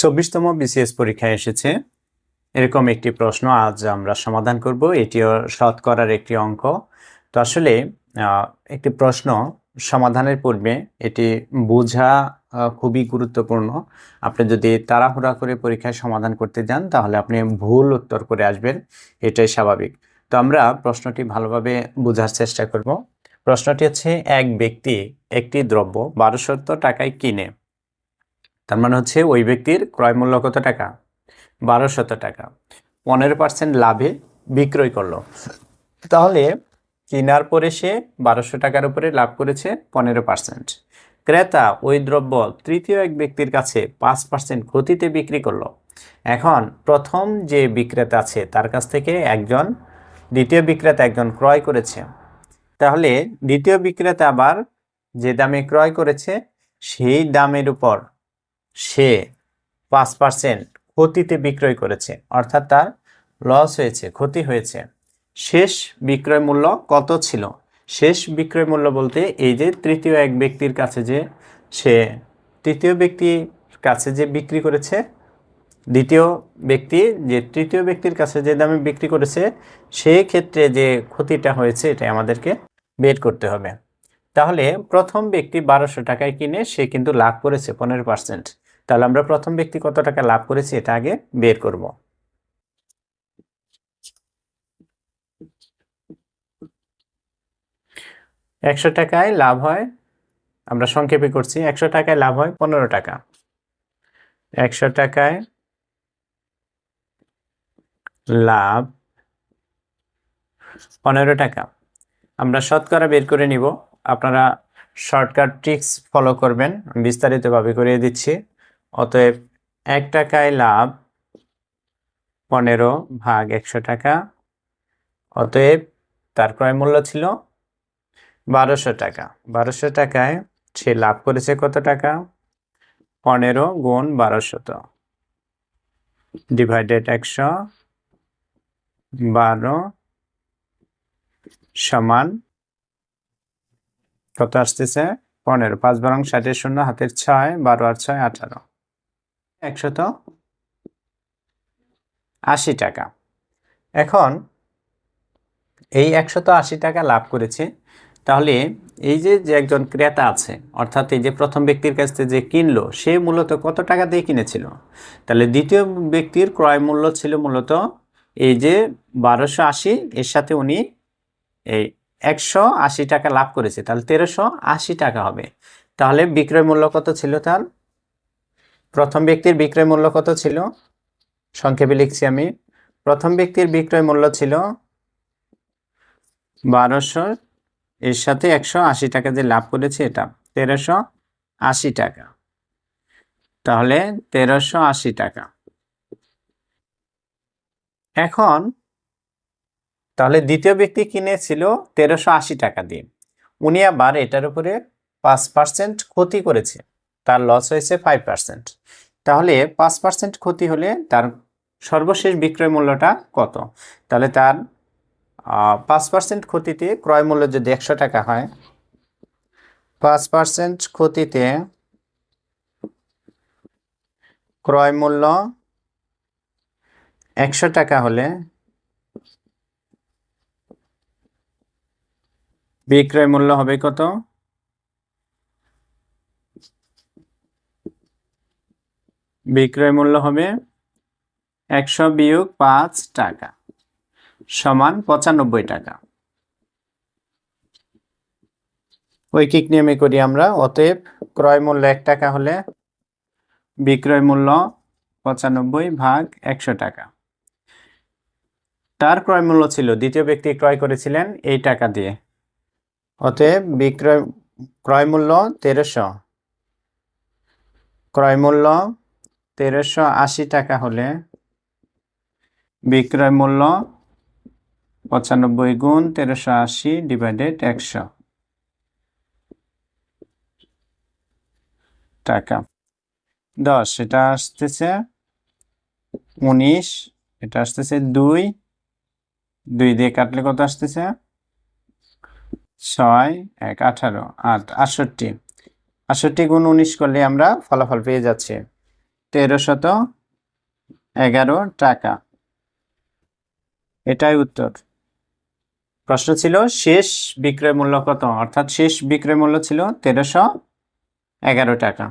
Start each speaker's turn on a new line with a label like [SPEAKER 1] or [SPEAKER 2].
[SPEAKER 1] চব্বিশতম BCS পরীক্ষায় এসেছে। এরকম একটি প্রশ্ন আজ আমরা সমাধান করব। এটিও শতকরার একটি অঙ্ক। তো আসলে একটি প্রশ্ন সমাধানের পূর্বে এটি বোঝা খুবই গুরুত্বপূর্ণ। আপনি যদি তাড়াহুড়া করে পরীক্ষায় সমাধান করতে যান, তাহলে আপনি ভুল উত্তর করে আসবেন। এটাই স্বাভাবিক। তো আমরা প্রশ্নটি ভালোভাবে বোঝার চেষ্টা করব। প্রশ্নটি হচ্ছে, এক ব্যক্তি একটি দ্রব্য বারোশত টাকায় কিনে তার মানে হচ্ছে ওই ব্যক্তির ক্রয় মূল্য কত টাকা? বারোশত টাকা। পনেরো পার্সেন্ট লাভে বিক্রয় করল। তাহলে কেনার পরে সে বারোশো টাকার উপরে লাভ করেছে পনেরো পার্সেন্ট ক্রেতা ওই দ্রব্য তৃতীয় এক ব্যক্তির কাছে পাঁচ পার্সেন্ট ক্ষতিতে বিক্রি করল। এখন প্রথম যে বিক্রেতা আছে, তার কাছ থেকে একজন, দ্বিতীয় বিক্রেতা একজন ক্রয় করেছে। তাহলে দ্বিতীয় বিক্রেতা আবার যে দামে ক্রয় করেছে, সেই দামের উপর সে পাঁচ পার্সেন্ট ক্ষতিতে বিক্রয় করেছে, অর্থাৎ তার লস হয়েছে, ক্ষতি হয়েছে। শেষ বিক্রয় মূল্য কত ছিল? শেষ বিক্রয় মূল্য বলতে এই যে তৃতীয় এক ব্যক্তির কাছে যে সে, তৃতীয় ব্যক্তির কাছে যে বিক্রি করেছে, দ্বিতীয় ব্যক্তি যে তৃতীয় ব্যক্তির কাছে যে দামে বিক্রি করেছে সেই ক্ষেত্রে যে ক্ষতিটা হয়েছে এটা আমাদেরকে বের করতে হবে। তাহলে প্রথম ব্যক্তি বারোশো টাকায় কিনে সে কিন্তু লাভ করেছে পনেরো পার্সেন্ট তাহলে আমরা প্রথম ব্যক্তি কত টাকা লাভ করেছি এটা আগে বের করব। একশো টাকায় লাভ হয়, আমরা সংক্ষেপে করছি, একশো টাকায় লাভ হয় পনেরো টাকা। একশো টাকায় লাভ পনেরো টাকা। আমরা শতকরা বের করে নিব, আপনারা শর্টকাট ট্রিক্স ফলো করবেন, বিস্তারিতভাবে করিয়ে দিচ্ছি। অতএব এক টাকায় লাভ পনেরো ভাগ একশো টাকা। অতএব তার ক্রয় মূল্য ছিল বারোশো টাকা। বারোশো টাকায় সে লাভ করেছে কত টাকা? পনেরো গুণ বারোশত। ডিভাইডেড একশো বারো সমান কত আসতেছে? পনেরো। পাঁচ বারং ষাটের শূন্য, হাতের ছয়, বারো আর ছয়, আঠারো। একশত আশি টাকা। এখন এই একশত আশি টাকা লাভ করেছে। তাহলে এই যে যে একজন ক্রেতা আছে, অর্থাৎ এই যে প্রথম ব্যক্তির কাছ থেকে যে কিনলো, সে মূলত কত টাকা দিয়ে কিনেছিল? তাহলে দ্বিতীয় ব্যক্তির ক্রয় মূল্য ছিল মূলত এই যে বারোশো আশি, এর সাথে উনি এই একশো আশি টাকা লাভ করেছে। তাহলে তেরোশো আশি টাকা হবে। তাহলে বিক্রয় মূল্য কত ছিল তার? প্রথম ব্যক্তির বিক্রয় মূল্য কত ছিল? সংক্ষেপে লিখছি আমি। প্রথম ব্যক্তির বিক্রয় মূল্য ছিল বারোশো, এর সাথে একশো আশি টাকা যে লাভ করেছে এটা, তেরোশো আশি টাকা। তাহলে তেরোশো আশি টাকা। এখন তাহলে দ্বিতীয় ব্যক্তি কিনেছিল তেরোশো আশি টাকা দিয়ে। উনি আবার এটার উপরে পাঁচ পার্সেন্ট ক্ষতি করেছে। তার লস হয়েছে ফাইভ পার্সেন্ট তাহলে পাঁচ পার্সেন্ট ক্ষতি হলে তার সর্বশেষ বিক্রয় মূল্যটা কত? তাহলে তার পাঁচ পার্সেন্ট ক্ষতিতে ক্রয় মূল্য যদি একশো টাকা হয়, পাঁচ পার্সেন্ট ক্ষতিতে ক্রয় মূল্য একশো টাকা হলে বিক্রয় মূল্য হবে কত? বিক্রয় মূল্য হবে একশো বিয়োগ পাঁচ টাকা সমান পঁচানব্বই টাকা। ঐকিক নিয়মে করি আমরা, অতএব ক্রয় মূল্য এক টাকা হলে বিক্রয় মূল্য পঁচানব্বই ভাগ একশো টাকা। তার ক্রয় মূল্য ছিল, দ্বিতীয় ব্যক্তি ক্রয় করেছিলেন এই টাকা দিয়ে। অতএব বিক্রয়, ক্রয় মূল্য তেরোশো। ক্রয় মূল্য তেরোশো আশি টাকা হলে বিক্রয় মূল্য পঁচানব্বই গুণ তেরোশো আশি ডিভাইডেড একশো টাকা। দশ, এটা আসতেছে উনিশ, এটা আসতেছে দুই। দুই দিয়ে কাটলে কত আসতেছে? ছয়, এক, আঠারো, আট, আটষট্টি। আটষট্টি গুণ উনিশ করলে আমরা ফলাফল পেয়ে যাচ্ছি। তেরোশত এগারো টাকা। এটাই উত্তর। প্রশ্ন ছিল, শেষ বিক্রয় মূল্য কত? অর্থাৎ শেষ বিক্রয় মূল্য ছিল তেরোশো এগারো টাকা।